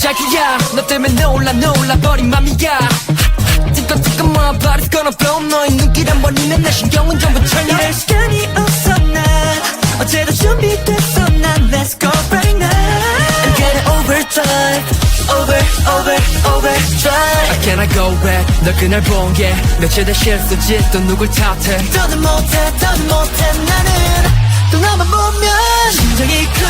깜짝이야. 너 때문에 놀라 놀라 버린 맘이야. 뜨끈뜨끈 my body's gonna blow 너의 눈길 한 번이면 내 신경은 전부 철려 이럴 시간이 없어 난 어제도 준비됐어. 난 Let's go right now. I'm getting overdrive over over overdrive I cannot go back. 널 그날 본게 며칠 된 실수지 또 누굴 탓해. 더는 못해 더는 못해. 나는 또 너만 보면 심장이 cool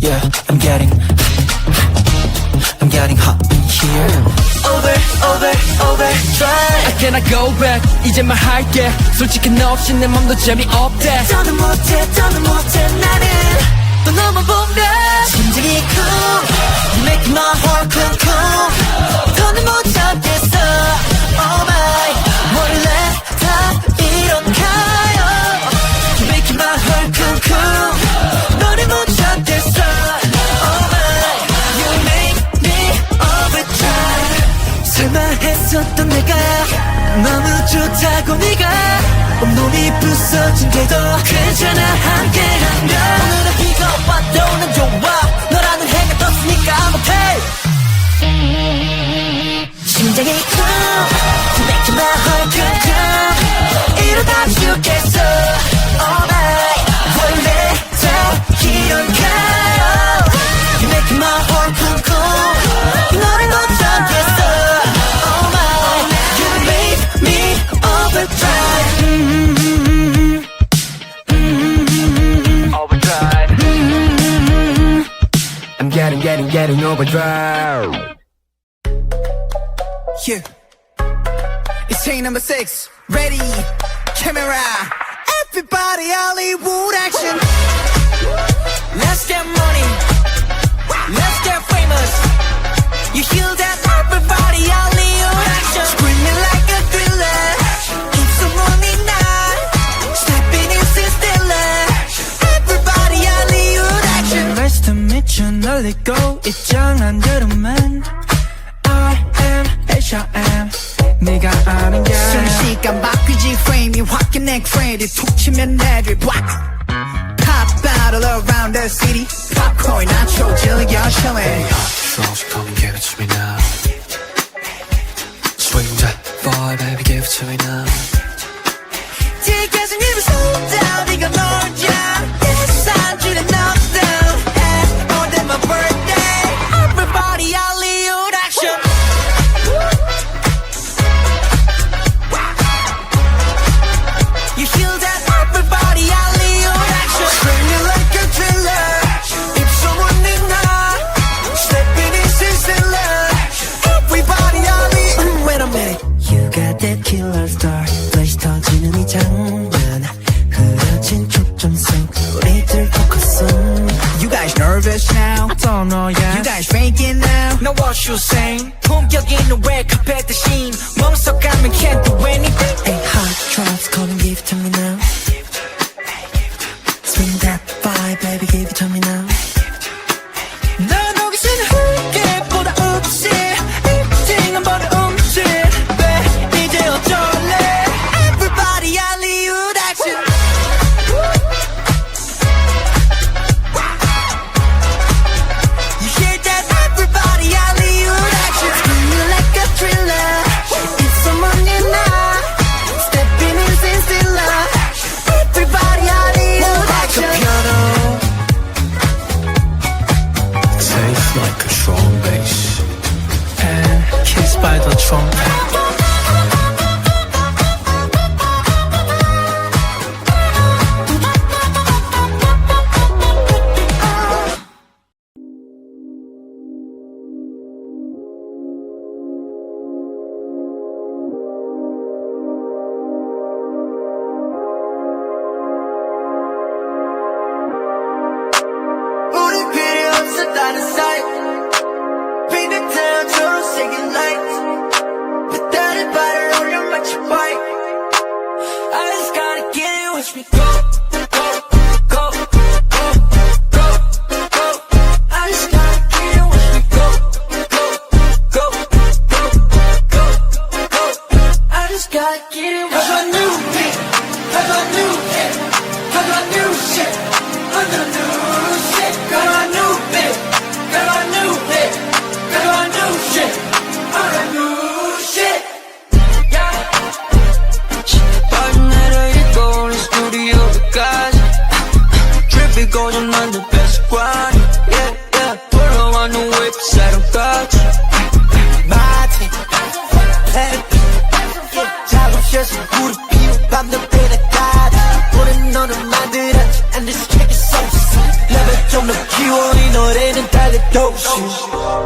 Yeah, I'm getting. I'm getting hot in here. over over overdrive I cannot go back 이제 말할게 솔직히 너 없이 내 맘도 재미없대 더는 못해 더는 못해 나는 또 너만 보면 심장이 cool You make my heart cool cool 더는 못 참겠어 Oh my 원래 다 이런 가 좋다고 네가 온몸이 부서진데도 괜찮아 함께라면 오늘은 비가 와도 난 좋아. 너라는 해가 떴으니까 okay. 심장이 cool You make my heart cool cool 이러다 죽겠어 overdrive Yeah. It's chain number six. Ready, camera. Everybody, Hollywood action. Let's get chillin' like a strong bass and kissed by the trumpet.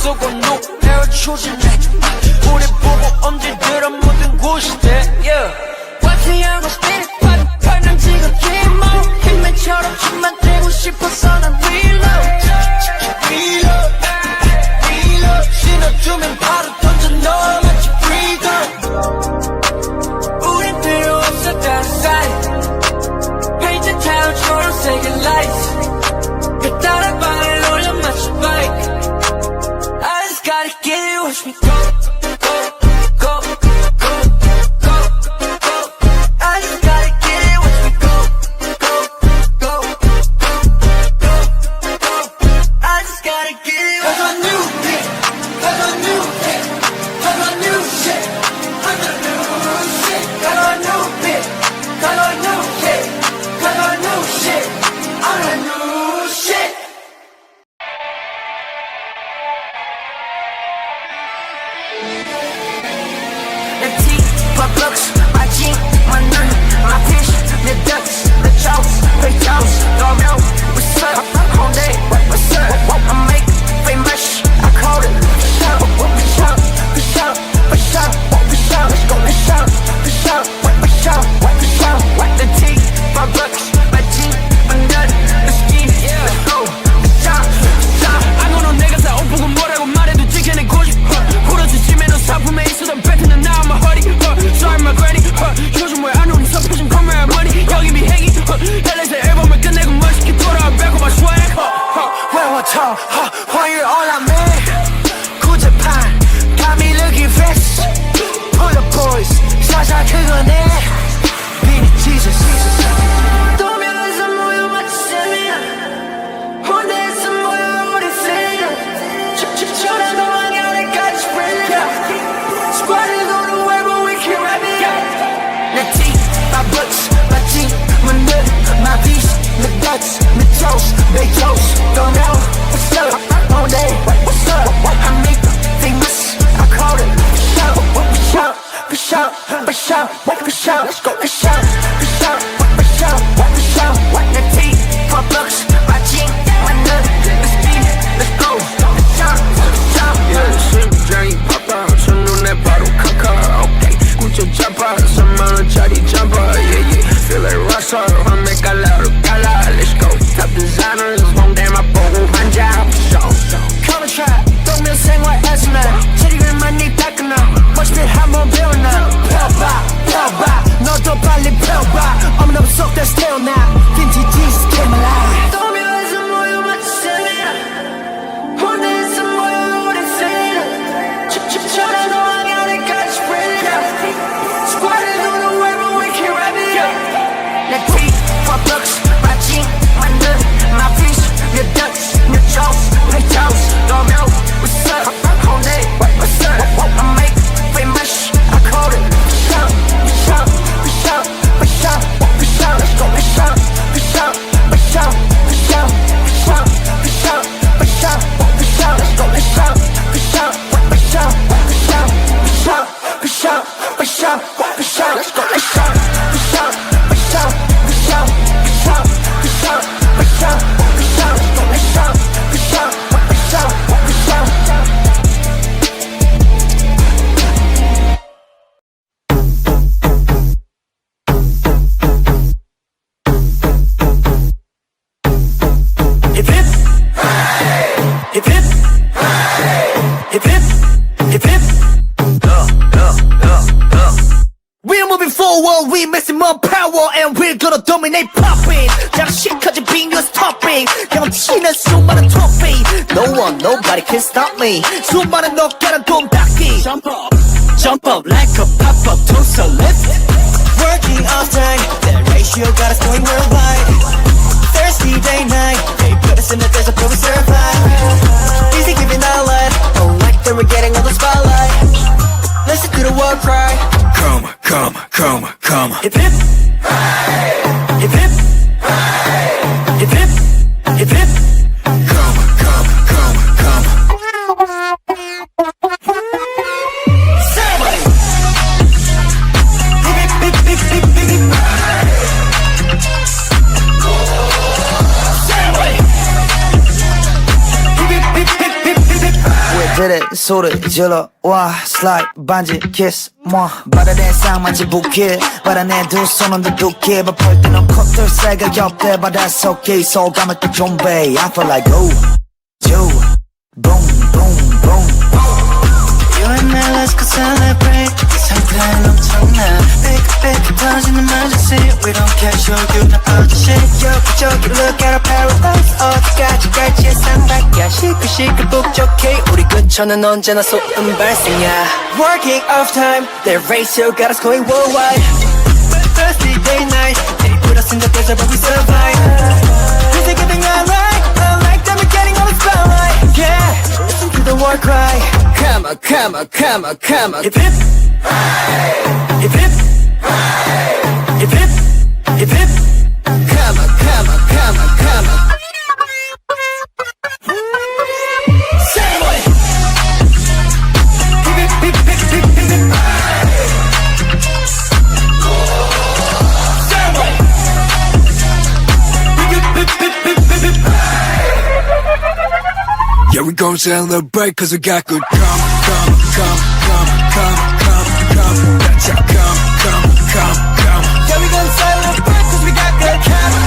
속은 노 에어 초진해 우리 my bucks, my jeans, my nun, my fish, the ducks, the chokes, the chows, the milk. nuts, the toast, they toast, don't know what's up all day. What's up? I make they miss. I call it push up, push up, push up, push up, push up. Let's go up. we maximum power and we're gonna dominate popping 장식까지 빙겨 stopping 경치는 수많은 트로피 No one, nobody can stop me 수많은 어깨는 돔닦기 Jump up, jump up like a pop-up toast a lift Working all time, that ratio got us going worldwide. Thirsty day night, they put us in the desert but we survive. Easy giving our life, oh like that we're getting all the spotlight. Listen to the war cry. Come, come, come, drama. It's. 소리 질러 와 슬라이드 반지 키스 뭐 바다의 쌍만지 부케 바다내 두 손은 두둑해 바쁠 때는 콧들 새가 옆에 바다 속에 소감을 또 좀배 I feel like oh yo boom boom boom You and I, let's go celebrate. 이 상태는 엄청나. 삐끗삐끗 터지는 emergency. We don't care, show you not all the shit. 여기저기 look at our paradise. 어디까지 갈지 예상밖이야. 시끌시끌 북적해. 우리 근처는 언제나 소음 발생이야. Working off time. Their ratio got us going worldwide. Thirsty day night. They put us in the desert but we survive. Is it getting alright? I like that we're getting all the spotlight. Yeah, listen to the war cry. Come on, come on, come on, come on. Hip hip Hip hip Hip hip Hip hip Come on, come on, come on, come on Gon' celebrate cause we got good come, come, come, come, come, come, come. How come, come, come, come. Yeah, we gon' celebrate cause we got good come